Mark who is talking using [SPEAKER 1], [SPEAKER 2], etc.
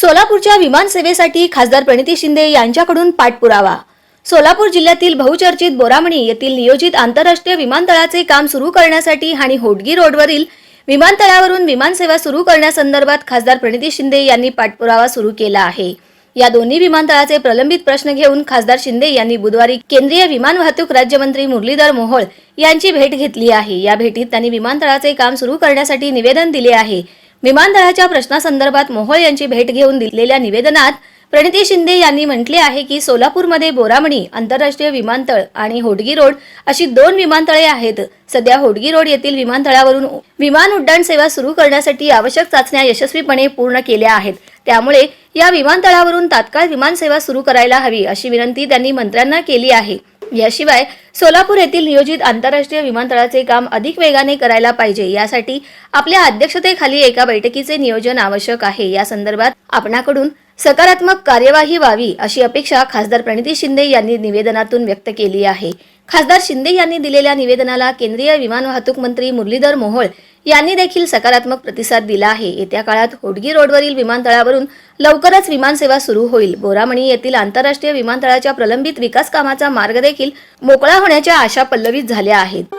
[SPEAKER 1] सोलापूरच्या विमानसेवेसाठी खासदार प्रणिती शिंदे यांच्याकडून पाठपुरावा. सोलापूर जिल्ह्यातील बहुचर्चित बोरामणी येथील नियोजित आंतरराष्ट्रीय विमानतळाचे काम सुरू करण्यासाठी आणि होडगी रोडवरील विमानतळावरून विमानसेवा सुरू करण्यासंदर्भात खासदार प्रणिती शिंदे यांनी पाठपुरावा सुरू केला आहे. या दोन्ही विमानतळाचे प्रलंबित प्रश्न घेऊन खासदार शिंदे यांनी बुधवारी केंद्रीय विमान वाहतूक राज्यमंत्री मुरलीधर मोहोळ यांची भेट घेतली आहे. या भेटीत त्यांनी विमानतळाचे काम सुरू करण्यासाठी निवेदन दिले आहे. विमानतळाच्या प्रश्नासंदर्भात मोहोळ यांची भेट घेऊन दिलेल्या निवेदनात प्रणिती शिंदे यांनी म्हटले आहे की सोलापूरमध्ये बोरामणी आंतरराष्ट्रीय विमानतळ आणि होडगी रोड अशी दोन विमानतळे आहेत. सध्या होडगी रोड येथील विमानतळावरून विमान उड्डाण सेवा सुरू करण्यासाठी आवश्यक चाचण्या यशस्वीपणे पूर्ण केल्या आहेत. त्यामुळे या विमानतळावरून तात्काळ विमानसेवा सुरू करायला हवी अशी विनंती त्यांनी मंत्र्यांना केली आहे. याशिवाय सोलापूर येथील नियोजित आंतरराष्ट्रीय विमानतळाचे काम अधिक वेगाने करायला पाहिजे. यासाठी आपल्या अध्यक्षतेखाली एका बैठकीचे नियोजन आवश्यक आहे. या संदर्भात आपणाकडून सकारात्मक कार्यवाही व्हावी अशी अपेक्षा खासदार प्रणिती शिंदे यांनी निवेदनातून व्यक्त केली आहे. खासदार शिंदे यांनी दिलेल्या निवेदनाला केंद्रीय विमान वाहतूक मंत्री मुरलीधर मोहोळ यांनी देखील सकारात्मक प्रतिसाद दिला आहे. येत्या काळात होडगी रोडवरील विमानतळावरून लवकरच विमानसेवा सुरू होईल. बोरामणी येथील आंतरराष्ट्रीय विमानतळाच्या प्रलंबित विकास कामाचा मार्ग देखील मोकळा होण्याच्या आशा पल्लवित झाल्या आहेत.